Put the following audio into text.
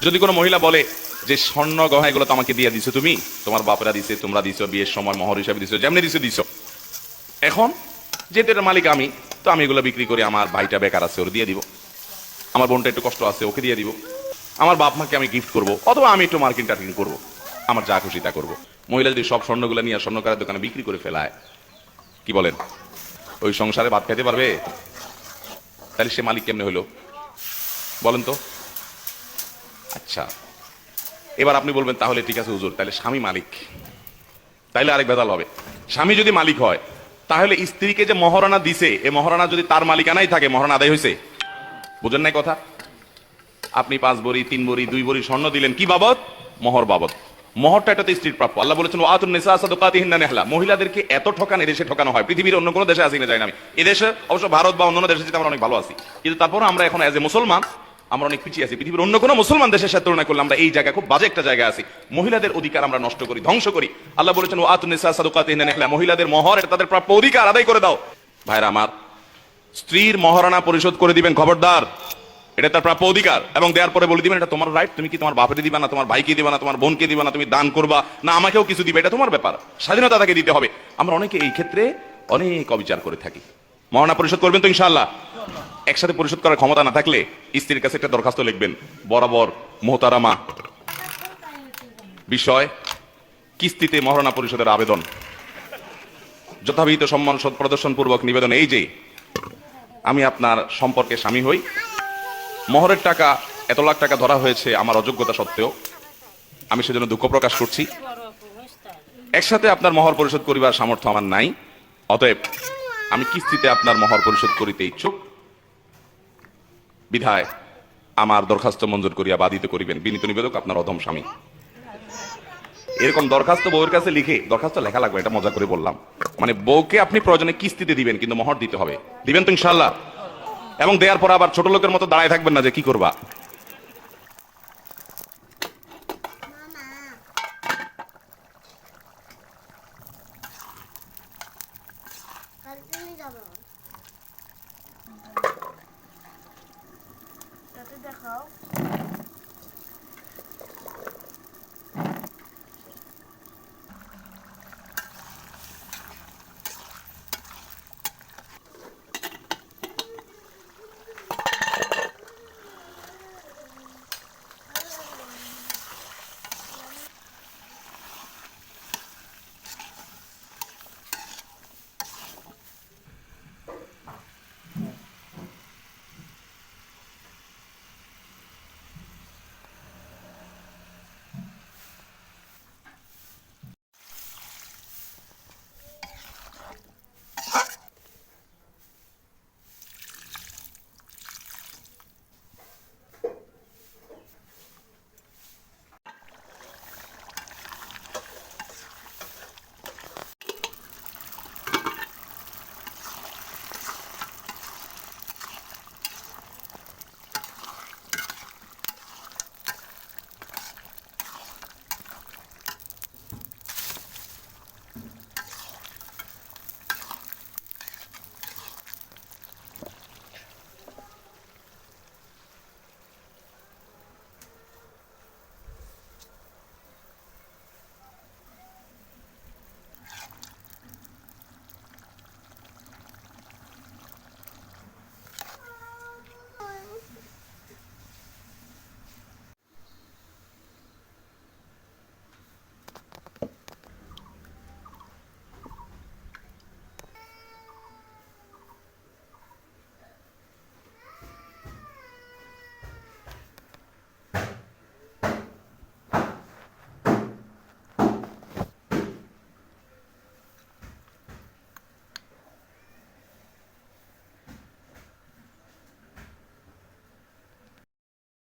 যদি কোনো মহিলা বলে যে স্বর্ণ গহনা এগুলো তো আমাকে দিয়ে দিছো তুমি, তোমার বাপেরা দিছে, তোমরা দিছো, বিয়ের সময় মহর হিসাবে দিছো, যেমনি দিছো দিছো। এখন যেহেতু এটার মালিক আমি, তো আমি এগুলো বিক্রি করে আমার ভাইটা বেকার আছে, ওর দিয়ে দিব। আমার বোনটা একটু কষ্ট আছে, ওকে দিয়ে দিব। আমার বাপ মাকে আমি গিফট করব, অথবা আমি একটু মার্কিন টার্কিং করব, আমার যা খুশি তা করব। মহিলা যদি সব স্বর্ণগুলো নিয়ে স্বর্ণকারের দোকানে বিক্রি করে ফেলায়, কি বলেন? ওই সংসারে ভাত খেতে পারবে? তাহলে সে মালিক কেমনে হলো? বলেন তো। আচ্ছা এবার আপনি বলবেন, তাহলে ঠিক আছে হুজুর, তাহলে স্বামী মালিক। তাইলে আরেক বেদাল হবে। স্বামী যদি মালিক হয়, তাহলে স্ত্রীকে যে মহারণা দিছে, এ মহারণা যদি তার মালিকানাই থাকে, মহারণা আদায় হয়েছে বুঝেন নাই কথা? আপনি পাঁচ বড়ি, তিন বড়ি, দুই বড়ি স্বর্ণ দিলেন, কি বাবদ? মহর বাবদ। মহরটা এটা তো স্ত্রীর প্রাপ্য। আল্লাহ বলেছেন আতুন নেশা সাদকাতিহিন্না নেহলা। মহিলাদেরকে এত ঠকান এদেশে ঠকানো হয়। পৃথিবীর অন্য কোনো দেশে আসি না, যাই না আমি। এদেশে অবশ্য ভারত বা অন্যান্য দেশে যেতে আমরা অনেক ভালো আছি। কিন্তু তারপর আমরা এখন এজ এ মুসলমান আমরা অনেক পিছিয়ে আছি। পৃথিবীর অন্য কোনো মুসলমান দেশের সাথে তুলনা করলে আমরা এই জায়গায় খুব বাজে একটা জায়গায় আছি। মহিলাদের অধিকার আমরা নষ্ট করি, ধ্বংস করি। আল্লাহ বলেছেন ও আতুন নেশা সাদকাতিহিন্না নেহলা মহিলাদের মহর, এটা তাদের প্রাপ্য অধিকার আদায় করে দাও। ভাইরা আমার, স্ত্রীর মহারণা পরিশোধ করে দিবেন খবরদার। এটা তার প্রাপ্য অধিকার। এবং দেওয়ার পরে বলে দিবেন, এটা তোমার রাইট তুমি কি তোমার বাপের দিবা না, তোমার ভাইকে দিবা না, তোমার বোনকে দিবা না, তুমি দান করবা? না, আমাকেও কিছু দিবে, এটা তোমার ব্যাপার। স্বাধীনতা তাকে দিতে হবে। আমরা অনেকে এই ক্ষেত্রে অনেক অবিচার করে থাকি। মহারণা পরিশোধ করবেন তো ইনশাআল্লাহ? একসাথে পরিশোধ করার ক্ষমতা না থাকলে স্ত্রীর কাছে একটা দরখাস্ত লিখবেন, বরাবর মোহতারামা। বিষয়, কিস্তিতে মহারণা পরিষদের আবেদন। যথাবিহিত সম্মান সৎ প্রদর্শন পূর্বক নিবেদন এই যে, আমি আপনার সম্পর্কে স্বামী হই। মহরের টাকা, এত লাখ টাকা ধরা হয়েছে আমার অযোগ্যতা সত্ত্বেও। আমি সেজন্য দুঃখ প্রকাশ করছি। একসাথে আপনার মহর পরিশোধ করিবার সামর্থ্য আমার নাই। অতএব, আমি কিস্তিতে আপনার মহর পরিশোধ করিতে ইচ্ছুক। বিধায় আমার দরখাস্ত মঞ্জুর করিয়া বাধিত করিবেন। বিনীত নিবেদক আপনার অধম স্বামী। এরকম দরখাস্ত বউয়ের কাছে লিখে, দরখাস্ত লেখা লাগবে, এটা মজা করে বললাম। মানে বউকে আপনি প্রয়োজনে কিস্তিতে দিবেন, কিন্তু মহর দিতে হবে। দিবেন তো ইনশাল্লাহ এবং দেওয়ার পর আবার ছোট লোকের মতো দাঁড়ায় থাকবেন না যে কি করবা। তাতে দেখাও।